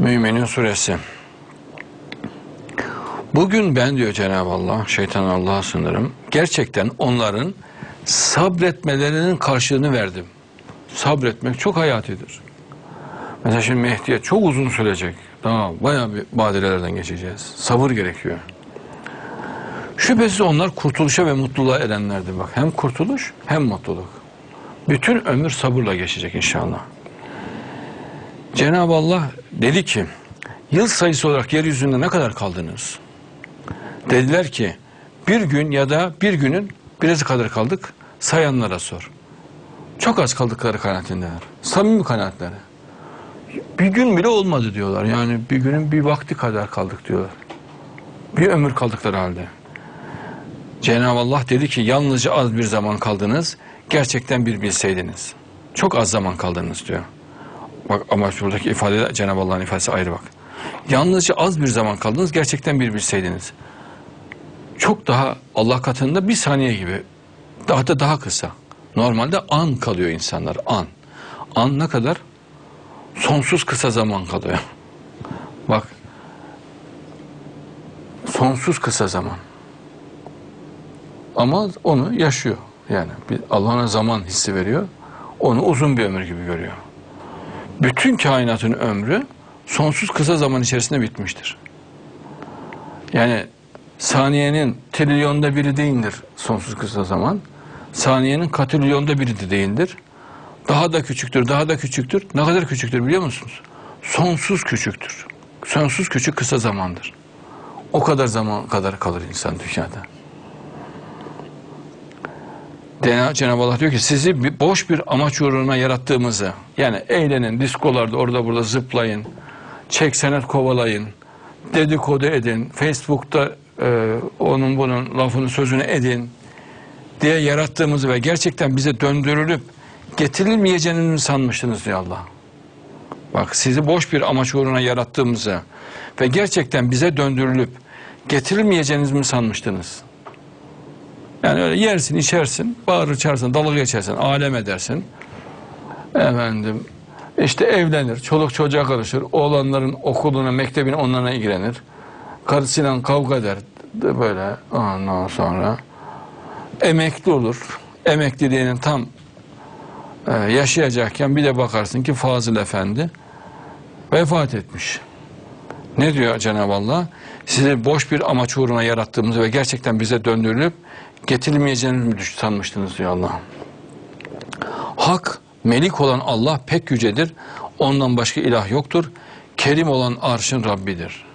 Müminin suresi. Bugün ben diyor Cenab-ı Allah, şeytan Allah'a sınırım. Gerçekten onların sabretmelerinin karşılığını verdim. Sabretmek çok hayatidir. Mesela şimdi Mehdi'ye çok uzun sürecek. Daha bayağı bir badirelerden geçeceğiz. Sabır gerekiyor. Şüphesiz onlar kurtuluşa ve mutluluğa erenlerdir. Bak hem kurtuluş hem mutluluk. Bütün ömür sabırla geçecek inşallah. Cenab-ı Allah dedi ki yıl sayısı olarak yeryüzünde ne kadar kaldınız? Dediler ki bir gün ya da bir günün biraz kadar kaldık sayanlara sor. Çok az kaldıkları kanaatindeler. Samimi kanaatleri. Bir gün bile olmadı diyorlar. Yani bir günün bir vakti kadar kaldık diyorlar. Bir ömür kaldıkları halde. Cenab-ı Allah dedi ki yalnızca az bir zaman kaldınız. Gerçekten bir bilseydiniz. Çok az zaman kaldınız diyor. Bak ama buradaki ifade Cenab-ı Allah'ın ifadesi ayrı bak. Yalnızca az bir zaman kaldınız. Gerçekten bir bilseydiniz. Çok daha Allah katında bir saniye gibi. Da daha kısa. Normalde an kalıyor insanlar. An. An ne kadar? Sonsuz kısa zaman kalıyor. Bak. Sonsuz kısa zaman. Ama onu yaşıyor. Yani Allah zaman hissi veriyor. Onu uzun bir ömür gibi görüyor. Bütün kainatın ömrü sonsuz kısa zaman içerisinde bitmiştir. Yani saniyenin trilyonda biri değildir sonsuz kısa zaman. Saniyenin katrilyonda biri de değildir. Daha da küçüktür, daha da küçüktür. Ne kadar küçüktür biliyor musunuz? Sonsuz küçüktür. Sonsuz küçük kısa zamandır. O kadar zaman kadar kalır insan dünyada. Cenab- Cenab-ı Allah diyor ki sizi boş bir amaç uğruna yarattığımızı yani eğlenin, diskolarda orada burada zıplayın, çek senet kovalayın, dedikodu edin, Facebook'ta e, onun bunun lafını sözünü edin diye yarattığımızı ve gerçekten bize döndürülüp getirilmeyeceğini sanmıştınız diyor Allah. Bak sizi boş bir amaç uğruna yarattığımızı ve gerçekten bize döndürülüp getirilmeyeceğiniz mi sanmıştınız? Yani öyle yersin, içersin, bağırır çağırsın, dalga geçersin, alem edersin. Efendim, işte evlenir, çoluk çocuğa karışır, oğlanların okuluna, mektebine onlarla ilgilenir. Karısıyla kavga eder, de böyle ondan sonra. Emekli olur. Emekliliğinin tam e, yaşayacakken bir de bakarsın ki Fazıl Efendi vefat etmiş. Ne diyor Cenab-ı Allah? Sizi boş bir amaç uğruna yarattığımızı ve gerçekten bize döndürülüp getirilmeyeceğinizi mi sanmıştınız diyor Allah. Hak, melik olan Allah pek yücedir. Ondan başka ilah yoktur. Kerim olan arşın Rabbidir.